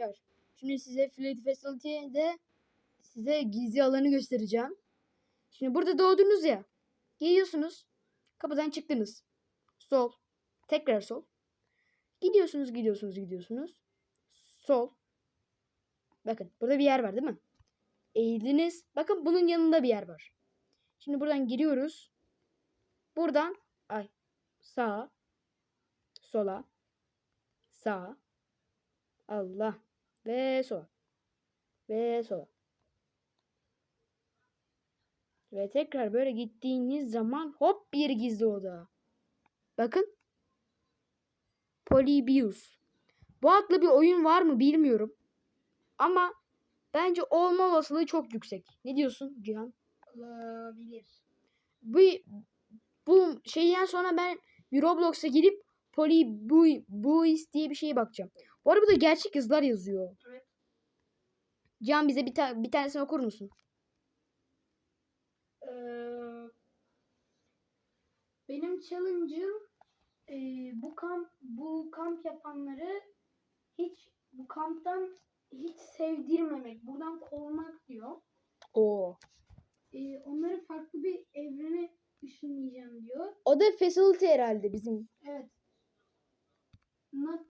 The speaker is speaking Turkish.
arkadaşlar. Şimdi size Flight Facility'de size gizli alanı göstereceğim. Şimdi burada doğdunuz ya. Geliyorsunuz. Kapıdan çıktınız. Sol. Tekrar sol. Gidiyorsunuz, gidiyorsunuz, gidiyorsunuz. Sol. Bakın burada bir yer var değil mi? Eğildiniz. Bakın bunun yanında bir yer var. Şimdi buradan giriyoruz. Buradan ay sağa sola sağa Allah ve sola ve sola ve tekrar böyle gittiğiniz zaman hop bir gizli oda. Bakın. Polybius. Bu adlı bir oyun var mı bilmiyorum. Ama bence olma olasılığı çok yüksek. Ne diyorsun Cihan? Olabilir. Bu bu şeyden sonra ben Roblox'a girip Polybius diye bir şeye bakacağım. Bu arada burada gerçek yazılar yazıyor. Evet. Cihan bize bir, ta- bir tanesini okur musun? Ee, benim challenge'ım e, bu kamp bu kamp yapanları hiç bu kamptan hiç sevdirmemek, buradan kovmak diyor. Oo. Ee, onları farklı bir evrene ışınlayacağım diyor. O da facility herhalde bizim. Evet. Not